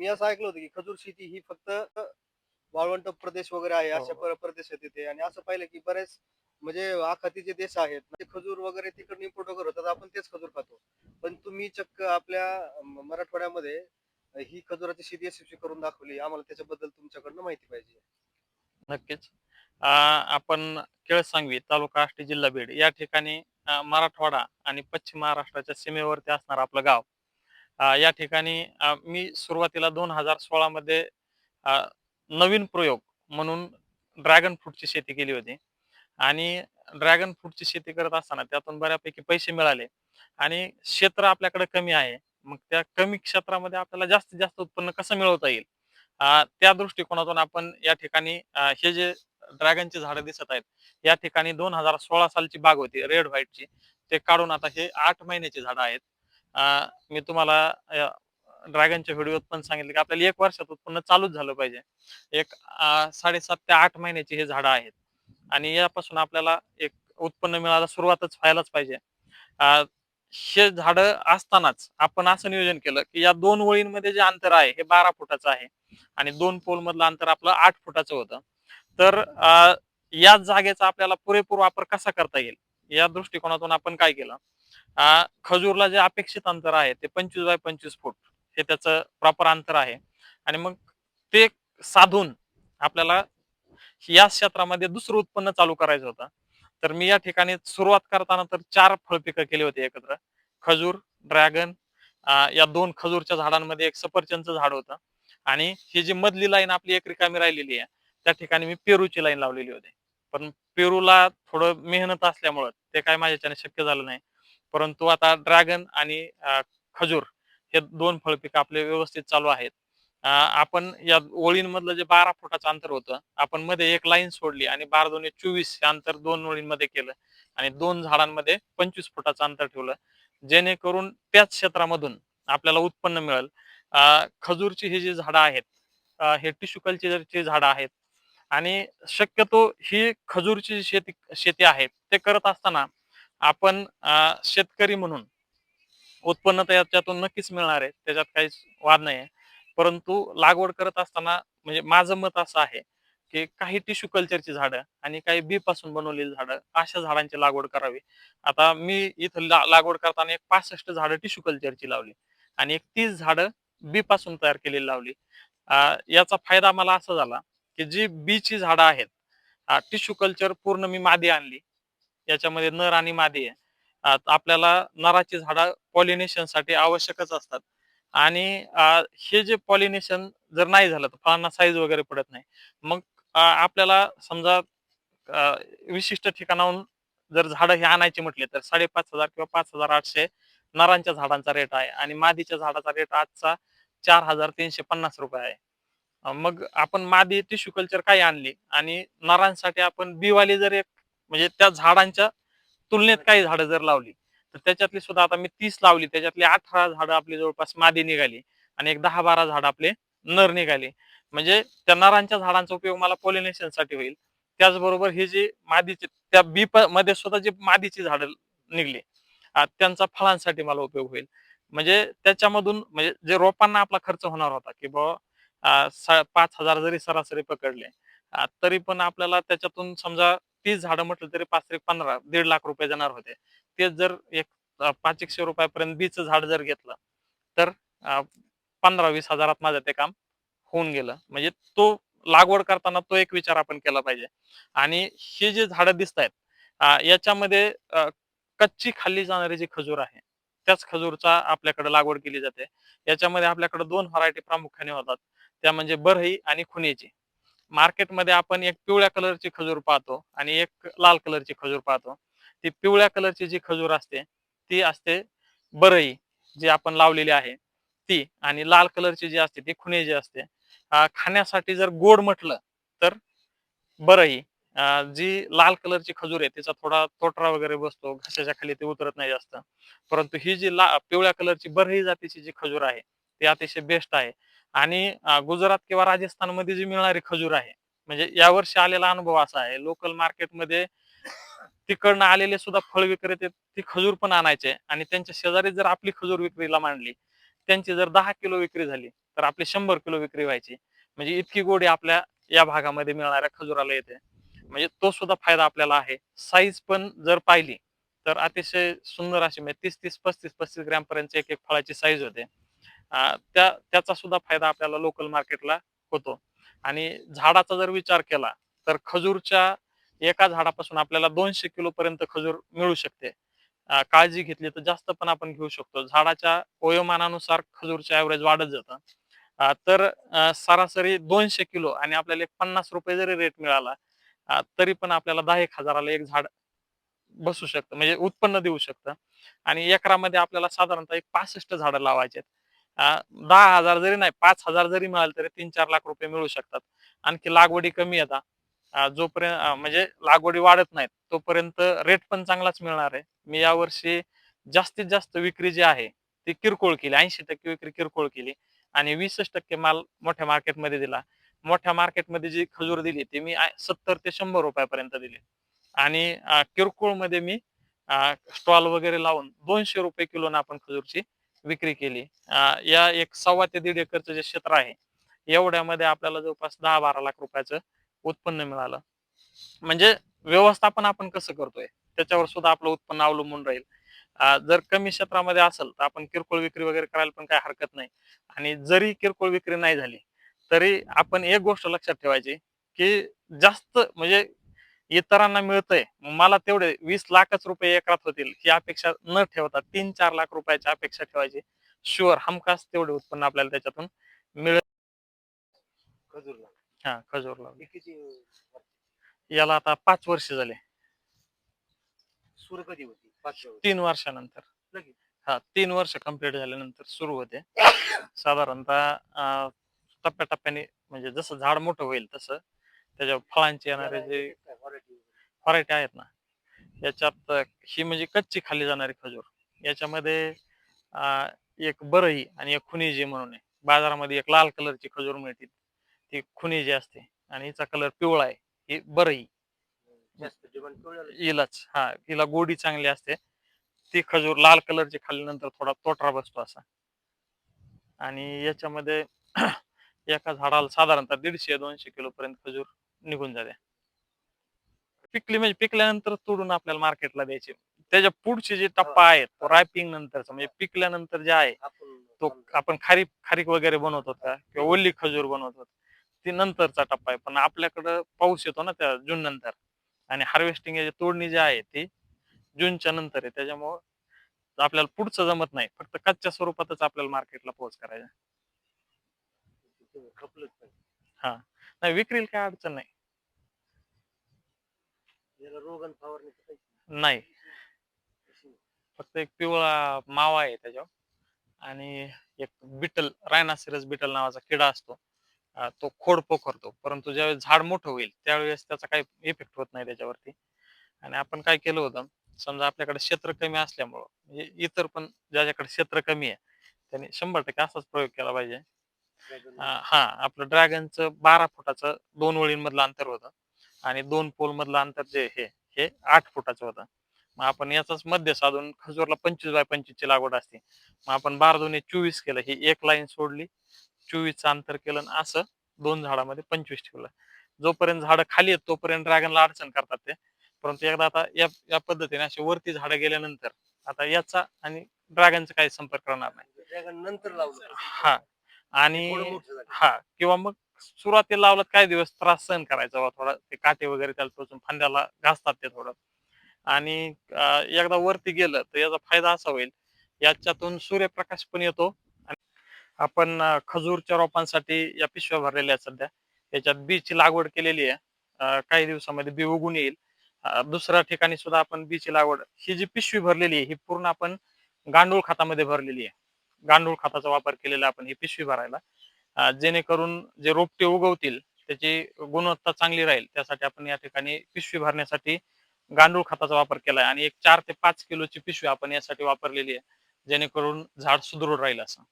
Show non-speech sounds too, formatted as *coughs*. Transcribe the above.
मी असं ऐकलं होतं की खजूर शेती ही फक्त वाळवंट प्रदेश वगैरे आहे हो, अशा हो. पर- प्रदेशात येते. आणि असं पाहिलं की बरेच म्हणजे आखाती जे देश आहेत ते खजूर वगैरे तिकडून इम्पोर्ट वगैरे होतात आपण तेच खजूर खातो. पण तुम्ही चक्क आपल्या म- मराठवाड्यामध्ये ही खजुराची शेती यशस्वी करून दाखवली आम्हाला त्याच्याबद्दल तुमच्याकडनं माहिती पाहिजे. नक्कीच. अं, आपण केळसांगवी तालुका आष्टी जिल्हा बीड. या ठिकाणी अं, मराठवाडा आणि पश्चिम महाराष्ट्राच्या सीमेवरती असणार आपलं गाव. या ठिकाणी मी सुरुवातीला दोन हजार सोळा मध्ये नवीन प्रयोग म्हणून ड्रॅगन फ्रूटची शेती केली होती. आणि ड्रॅगन फ्रूटची शेती करत असताना त्यातून बऱ्यापैकी पैसे मिळाले. आणि क्षेत्र आपल्याकडे कमी आहे. मग त्या कमी क्षेत्रामध्ये आपल्याला जास्तीत जास्त उत्पन्न कसं मिळवता येईल? त्या दृष्टिकोनातून आपण या ठिकाणी हे जे ड्रॅगनची झाडं दिसत आहेत या ठिकाणी दोन हजार सोळा सालची बाग होती रेड व्हाईटची. ते काढून आता हे आठ महिन्याची झाडं आहेत. मी तुम्हाला ड्रॅगनच्या व्हिडिओत पण सांगितलं की आपल्याला एक वर्षात उत्पन्न चालूच झालं पाहिजे. एक साडेसात ते आठ महिन्याची हे झाडं आहेत. आणि यापासून आपल्याला एक उत्पन्न मिळायला सुरुवातच व्हायलाच पाहिजे. हे झाडं असतानाच आपण असं नियोजन केलं की या दोन वळींमध्ये जे अंतर आहे हे बारा फुटाचं आहे. आणि दोन पोल मधलं अंतर आपलं आठ फुटाचं होतं. तर याच या जागेचा आपल्याला पुरेपूर वापर कसा करता येईल? या दृष्टिकोनातून आपण काय केलं? खजूरला जे अपेक्षित अंतर आहे ते पंचवीस बाय पंचवीस फूट हे त्याचं प्रॉपर अंतर आहे. आणि मग ते साधून आपल्याला या क्षेत्रामध्ये दुसरं उत्पन्न चालू करायचं होतं. तर मी या ठिकाणी सुरुवात करताना तर चार फळपिकं केली होती एकत्र. खजूर ड्रॅगन या दोन खजूरच्या झाडांमध्ये एक सफरचंदचं झाड होतं. आणि ही जी मधली लाईन आपली एक रिकामी राहिलेली आहे त्या ठिकाणी मी पेरूची लाईन लावलेली होती. पण पेरूला थोडं मेहनत असल्यामुळं ते काय माझ्याच्याने शक्य झालं नाही. परंतु आता ड्रॅगन आणि खजूर हे दोन फळपिकं आपले व्यवस्थित चालू आहेत. आपण या ओळींमधलं जे बारा फुटाचं अंतर होतं आपण मध्ये एक लाईन सोडली आणि बारा दोन चोवीस हे अंतर दोन ओळींमध्ये केलं आणि दोन झाडांमध्ये पंचवीस फुटाचं अंतर ठेवलं. जेणेकरून त्याच क्षेत्रामधून आपल्याला उत्पन्न मिळेल. अं, खजूरची ही जी झाडं आहेत हे टिश्यू कल्चरची झाडं आहेत आणि शक्यतो ही खजूरची जी शेती शेती आहे ते करत असताना आपण शेतकरी म्हणून उत्पन्न त्याच्यातून नक्कीच मिळणार आहे त्याच्यात काहीच वाद नाही आहे परंतु लागवड करत असताना म्हणजे माझं मत असं आहे की काही टिश्यू कल्चरची झाडं आणि काही बी पासून बनवलेली झाडं अशा झाडांची लागवड करावी. आता मी इथं ला- लागवड करताना एक पासष्ट झाडं टिश्यू कल्चरची लावली आणि एक तीस झाडं बी पासून तयार केलेली लावली. याचा फायदा मला असा झाला की जी बीची झाडं आहेत टिश्यू कल्चर पूर्ण मी मादी आणली. याच्यामध्ये नर आणि मादी आहे. आपल्याला नराची झाडं पॉलिनेशनसाठी आवश्यकच असतात. आणि हे जे पॉलिनेशन जर नाही झालं तर फळांना साईज वगैरे पडत नाही. मग आपल्याला समजा विशिष्ट ठिकाणाहून जर झाडं हे आणायची म्हटले तर साडेपाच हजार किंवा पाच हजार आठशे नरांच्या झाडांचा रेट आहे. आणि मादीच्या झाडाचा रेट आजचा चार हजार तीनशे पन्नास रुपये आहे. मग आपण मादी टिश्यू कल्चर काय आणली आणि नरांसाठी आपण बिवाली जर एक म्हणजे त्या झाडांच्या तुलनेत काही झाडं जर लावली तर त्याच्यातली सुद्धा आता मी तीस लावली त्याच्यातली अठरा झाडं आपली जवळपास मादी निघाली आणि एक दहा बारा झाडं आपले नर निघाली. म्हणजे त्या नरांच्या झाडांचा उपयोग मला पॉलिनेशनसाठी होईल. त्याचबरोबर ही जी मादीची त्या बी मध्ये सुद्धा जी मादीची झाडं निघली त्यांचा फळांसाठी मला उपयोग होईल. म्हणजे त्याच्यामधून म्हणजे जे रोपांना आपला खर्च होणार होता की बाबा पाच हजार जरी सरासरी पकडले तरी पण आपल्याला त्याच्यातून समजा तीस झाडं म्हटलं तरी पाच तरी पंधरा दीड लाख रुपये जाणार होते. तेच जर एक पाच एकशे रुपयापर्यंत बीच झाड जर घेतलं तर पंधरा वीस हजारात माझं ते काम होऊन गेलं. म्हणजे तो लागवड करताना तो एक विचार आपण केला पाहिजे. आणि हे जे झाडं दिसत आहेत याच्यामध्ये कच्ची खाल्ली जाणारी जी खजूर आहे त्याच खजूरचा आपल्याकडे लागवड केली जाते. याच्यामध्ये आपल्याकडे दोन व्हरायटी प्रामुख्याने होतात. त्या म्हणजे बरही आणि खुनेची मार्केटमध्ये आपण एक पिवळ्या कलरची खजूर पाहतो आणि एक लाल कलरची खजूर पाहतो. ती पिवळ्या कलरची जी खजूर असते ती असते बरई जी आपण लावलेली आहे ती आणि लाल कलरची जी असते ती खुने जी असते. खाण्यासाठी जर गोड म्हटलं तर बरई जी लाल कलरची खजूर आहे तिचा थोडा तोटरा वगैरे बसतो घशाच्या खाली ते उतरत नाही जास्त. परंतु ही जी ला पिवळ्या कलरची बरही जातीची जी खजूर आहे ती अतिशय बेस्ट आहे. आणि गुजरात किंवा राजस्थानमध्ये जी मिळणारी खजूर आहे म्हणजे यावर्षी आलेला अनुभव असा आहे लोकल मार्केटमध्ये तिकडनं आलेले सुद्धा फळ विक्रेते ती खजूर पण आणायचे आणि त्यांच्या शेजारी जर आपली खजूर विक्रीला मांडली त्यांची जर दहा किलो विक्री झाली तर आपली शंभर किलो विक्री व्हायची. म्हणजे इतकी गोडी आपल्या या भागामध्ये मिळणाऱ्या खजुराला येते. म्हणजे तो सुद्धा फायदा आपल्याला आहे. साईज पण जर पाहिली तर अतिशय सुंदर अशी म्हणजे तीस तीस पस्तीस पस्तीस ग्रॅम पर्यंत एक एक फळाची साईज होते. त्या त्याचा सुद्धा फायदा आपल्याला लोकल मार्केटला होतो. आणि झाडाचा जर विचार केला तर खजूरच्या एका झाडापासून आपल्याला दोनशे किलो पर्यंत खजूर मिळू शकते. काळजी घेतली तर जास्त पण आपण घेऊ शकतो. झाडाच्या वयोमानानुसार खजूरचं ऍव्हरेज वाढत जातं. तर सरासरी दोनशे किलो आणि आपल्याला एक पन्नास रुपये जरी रेट मिळाला तरी पण आपल्याला दहा एक हजाराला एक झाड बसू शकतं. म्हणजे उत्पन्न देऊ शकतं. आणि एकरामध्ये आपल्याला साधारणतः एक पासष्ट झाडं लावायचे आहेत दहा हजार जरी नाही पाच हजार जरी मिळाले तरी तीन चार लाख रुपये मिळू शकतात. आणखी लागवडी कमी येतात जोपर्यंत म्हणजे लागवडी वाढत नाहीत तोपर्यंत रेट पण चांगलाच मिळणार आहे. मी यावर्षी जास्तीत जास्त विक्री जी आहे ती किरकोळ केली. ऐंशी टक्के विक्री किरकोळ केली आणि वीसच टक्के माल मोठ्या मार्केटमध्ये दिला. मोठ्या मार्केटमध्ये जी खजूर दिली ती मी सत्तर ते शंभर रुपयापर्यंत दिली. आणि किरकोळमध्ये मी स्टॉल वगैरे लावून दोनशे रुपये किलोनं आपण खजूरची विक्री केली. या एक सव्वा ते दीड एकरचं जे क्षेत्र आहे एवढ्यामध्ये आपल्याला जवळपास दहा बारा लाख रुपयाचं उत्पन्न मिळालं. म्हणजे व्यवस्थापन आपण कसं करतोय त्याच्यावर सुद्धा आपलं उत्पन्न अवलंबून राहील. जर कमी क्षेत्रामध्ये असेल तर आपण किरकोळ विक्री वगैरे करायला पण काही हरकत नाही. आणि जरी किरकोळ विक्री नाही झाली तरी आपण एक गोष्ट लक्षात ठेवायची की जास्त म्हणजे इतरांना मिळतंय. मला तेवढे वीस लाखच रुपये एकरात होतील ही अपेक्षा न ठेवता तीन चार लाख रुपयाची अपेक्षा ठेवायची. शुअर हमखास तेवढे उत्पन्न आपल्याला त्याच्यातून मिळत हा खजूर लावली याला आता पाच वर्ष झाले. सुरू कधी होती? तीन वर्षानंतर? हा तीन वर्ष कंप्लीट झाल्यानंतर सुरू होते. *coughs* साधारणतः टप्प्याटप्प्याने म्हणजे जसं झाड मोठं होईल तसं त्याच्या फळांचे येणारे जे व्हरायटी आहेत ना याच्यात ही म्हणजे कच्ची खाली जाणारी खजूर. याच्यामध्ये एक बरही आणि एक खुनिजी म्हणून आहे. बाजारामध्ये एक लाल कलरची खजूर मिळते. ती खुनिजी असते आणि हिचा कलर पिवळा आहे. ही बरही. हिलाच हा हिला गोडी चांगली असते. ती खजूर लाल कलरची खाल्ल्यानंतर थोडा तोटरा बसतो असा. आणि याच्यामध्ये एका झाडाला साधारणतः दीडशे दोनशे किलो पर्यंत खजूर निघून जाते. पिकली म्हणजे पिकल्यानंतर तोडून आपल्याला मार्केटला द्यायचे. त्याच्या पुढचे जे टप्पा आहे तो रॅपिंग नंतरचा म्हणजे पिकल्यानंतर जे आहे तो आपण खारीक खारीक वगैरे बनवतो का? किंवा ओली खजूर बनवतो ती नंतरचा टप्पा आहे. पण आपल्याकडं पाऊस येतो ना त्या जून नंतर. आणि हार्वेस्टिंग तोडणी जी आहे ती जूनच्या नंतर आहे. त्याच्यामुळं आपल्याला पुढचं जमत नाही. फक्त कच्च्या स्वरूपातच आपल्याला मार्केटला पोहोच करायचा नाही. नाही विक्रीला काय अडचण नाही. याला काहीच नाही नाही. फक्त एक पिवळा मावा आहे त्याच्यावर. आणि एक बिटल रायनासिरस बिटल नावाचा किडा असतो. अं, तो खोड पोखरतो. परंतु ज्यावेळेस झाड मोठं होईल त्यावेळेस त्याचा काही इफेक्ट होत नाही त्याच्यावरती. आणि आपण काय केलं होतं समजा आपल्याकडे क्षेत्र कमी असल्यामुळं म्हणजे इतर पण ज्याच्याकडे क्षेत्र कमी आहे त्याने शंभर टक्के असाच प्रयोग केला पाहिजे. अं, हा आपलं ड्रॅगनचं बारा फुटाचं दोन ओळींमधलं अंतर होतं. आणि दोन पोल मधलं अंतर जे हे हे आठ फुटाचं होतं. मग आपण याचाच मध्य साधून खजूरला पंचवीस बाय पंचवीसची लागवड असते. मग आपण बारा दोन्ही चोवीस केलं ही एक लाईन सोडली. चोवीसचं अंतर केलं आणि असं दोन झाडामध्ये पंचवीस ठेवलं. जोपर्यंत झाडं खाली आहेत तोपर्यंत ड्रॅगनला अडचण करतात ते. परंतु एकदा आता या या पद्धतीने अशी वरती झाडं गेल्यानंतर आता याचा आणि ड्रॅगनचा काही संपर्क करणार नाही. नंतर लावलं हा. आणि. हा. किंवा मग सुरुवातीला लावलं काही दिवस त्रास सहन करायचा बा थोडा. ते काटे वगैरे त्याला टोचून फांद्याला घासतात ते थोडं. आणि एकदा वरती गेलं तर याचा फायदा असा होईल. याच्यातून सूर्यप्रकाश पण येतो. आपण खजूरच्या रोपांसाठी या पिशव्या भरलेल्या आहेत सध्या. याच्यात बीची लागवड केलेली आहे. काही दिवसामध्ये बी उगून येईल. दुसऱ्या ठिकाणी सुद्धा आपण बीची लागवड ही जी पिशवी भरलेली आहे ही पूर्ण आपण गांडूळ खतामध्ये भरलेली आहे. गांडूळ खताचा वापर केलेला आपण ही पिशवी भरायला. जेणेकरून जे रोपटे उगवतील त्याची गुणवत्ता चांगली राहील. त्यासाठी आपण या ठिकाणी पिशवी भरण्यासाठी गांडूळ खताचा वापर केलाय आणि एक चार ते पाच किलोची पिशवी आपण यासाठी वापरलेली आहे जेणेकरून झाड सुदृढ राहील असं.